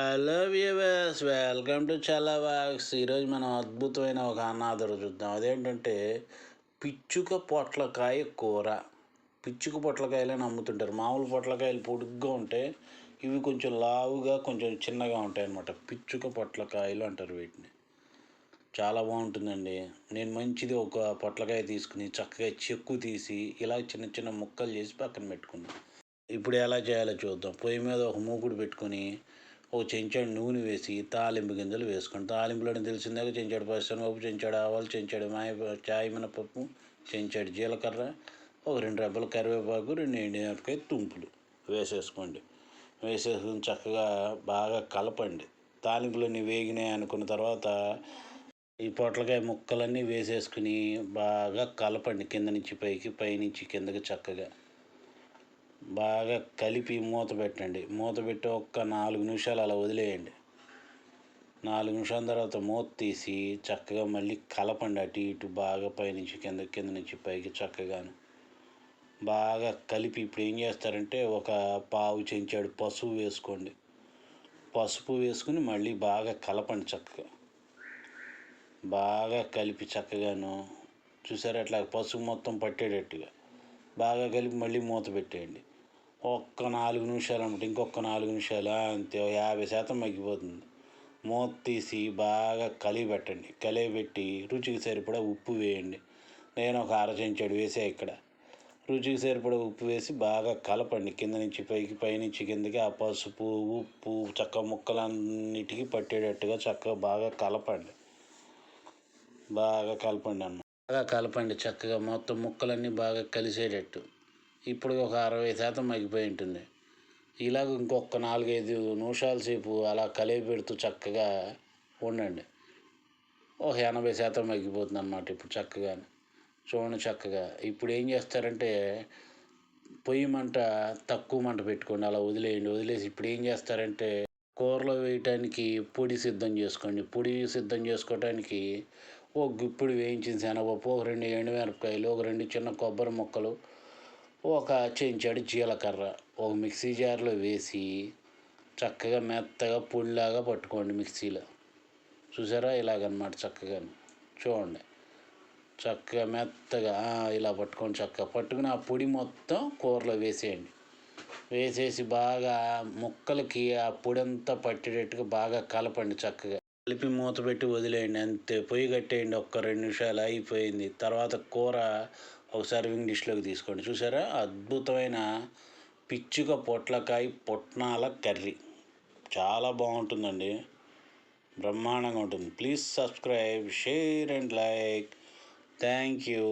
Hello viewers welcome to చాలా box ఈరోజు మనం అద్భుతమైన ఒక అన్నాదర చూద్దాం. అదేంటంటే పిచ్చుక పొట్లకాయ కూర. పిచ్చుక పొట్లకాయలని అమ్ముతుంటారు మామూలు పొట్లకాయలు పొడుగ్గా ఉంటే ఇవి కొంచెం లావుగా కొంచెం చిన్నగా ఉంటాయి అన్నమాట. పిచ్చుక పొట్లకాయలు అంటారు వీటిని. చాలా బాగుంటుందండి. నేను మంచిది ఒక పొట్లకాయ తీసుకుని చక్కగా చెక్కు తీసి ఇలా చిన్న చిన్న ముక్కలు చేసి పక్కన పెట్టుకున్నాను ఇప్పుడు ఎలా చేయాలో చూద్దాం. పొయ్యి మీద ఒక మూకుడు పెట్టుకొని ఒక చెంచాడు నూనె వేసి తాలింపు గింజలు వేసుకోండి తాలింపులో తెలిసిందాక చెంచాడు పచ్చనపప్పు చెంచాడు ఆవాలు చెంచాడు మాయ చాయ్ మినపప్పు చెంచాడు జీలకర్ర ఒక రెండు రెబ్బల కరివేపాకు రెండు ఎండిమిరపకాయ తుంపులు వేసేసుకోండి. వేసేసుకుని చక్కగా బాగా కలపండి. తాలింపులన్నీ వేగినాయి అనుకున్న తర్వాత ఈ పొట్లకాయ ముక్కలన్నీ వేసేసుకుని బాగా కలపండి. కింద నుంచి పైకి పైనుంచి కిందకి చక్కగా. బాగా కలిపి మూత పెట్టండి. మూత పెట్టి ఒక్క నాలుగు నిమిషాలు అలా వదిలేయండి. నాలుగు నిమిషాల తర్వాత మూత తీసి చక్కగా మళ్ళీ కలపండి అటు ఇటు బాగా పైనుంచి కింద కింద నుంచి పైకి చక్కగాను. బాగా కలిపి ఇప్పుడు ఏం చేస్తారంటే ఒక పావు చెంచాడు పసుపు వేసుకోండి. పసుపు వేసుకుని మళ్ళీ బాగా కలపండి చక్కగా. బాగా కలిపి చక్కగాను. చూసారా? అట్లా పసుపు మొత్తం పట్టేటట్టుగా. బాగా కలిపి మళ్ళీ మూత పెట్టేయండి. ఒక్క నాలుగు నిమిషాలు అనమాట ఇంకొక నాలుగు నిమిషాలు. అంతే యాభై శాతం మగ్గిపోతుంది. మూత తీసి బాగా కలిగి పెట్టండి. కలిగి పెట్టి రుచికి సరిపడా ఉప్పు వేయండి. నేను ఒక అర చెంచాడు వేసా ఇక్కడ. రుచికి సరిపడా ఉప్పు వేసి బాగా కలపండి. కింద నుంచి పైకి పైనుంచి కిందకి ఆ పసుపు ఉప్పు చక్క ముక్కలన్నిటికీ పట్టేటట్టుగా చక్కగా బాగా కలపండి. బాగా కలపండి అన్న బాగా కలపండి. చక్కగా మొత్తం ముక్కలన్నీ బాగా కలిసేటట్టు. ఇప్పుడు ఒక అరవై శాతం మగ్గిపోయి ఉంటుంది. ఇలాగ ఇంకొక నాలుగైదు నిమిషాల సేపు అలా కలిపి పెడుతూ చక్కగా ఉండండి. ఒక ఎనభై శాతం మగ్గిపోతుంది అన్నమాట ఇప్పుడు చక్కగా. చూడండి చక్కగా. ఇప్పుడు ఏం చేస్తారంటే పొయ్యి మంట తక్కువ మంట పెట్టుకోండి. అలా వదిలేయండి. వదిలేసి ఇప్పుడు ఏం చేస్తారంటే కూరలో వేయటానికి పొడి సిద్ధం చేసుకోండి. పొడి సిద్ధం చేసుకోవటానికి ఒక గుప్పుడు వేయించిన శనగపప్పు ఒక రెండు ఎండుమిరపకాయలు ఒక రెండు చిన్న కొబ్బరి ముక్కలు ఒక చెంచాడు జీలకర్ర ఒక మిక్సీ జార్లో వేసి చక్కగా మెత్తగా పొడిలాగా పట్టుకోండి మిక్సీలో. చూసారా? ఇలాగనమాట చక్కగా చూడండి. చక్కగా మెత్తగా ఇలా పట్టుకొని చక్కగా. పట్టుకుని ఆ పొడి మొత్తం కూరలో వేసేయండి. వేసేసి బాగా ముక్కలకి ఆ పొడి అంతా పట్టేటట్టుగా బాగా కలపండి చక్కగా. కలిపి మూత పెట్టి వదిలేయండి. అంతే. పొయ్యి కట్టేయండి. ఒక్క రెండు నిమిషాలు అయిపోయింది. తర్వాత కూర ఒక సర్వింగ్ డిష్లోకి తీసుకోండి. చూసారా? అద్భుతమైన పిచ్చుక పొట్లకాయ పొట్నాల కర్రీ. చాలా బాగుంటుందండి. బ్రహ్మాండంగా ఉంటుంది. Please subscribe share and like thank you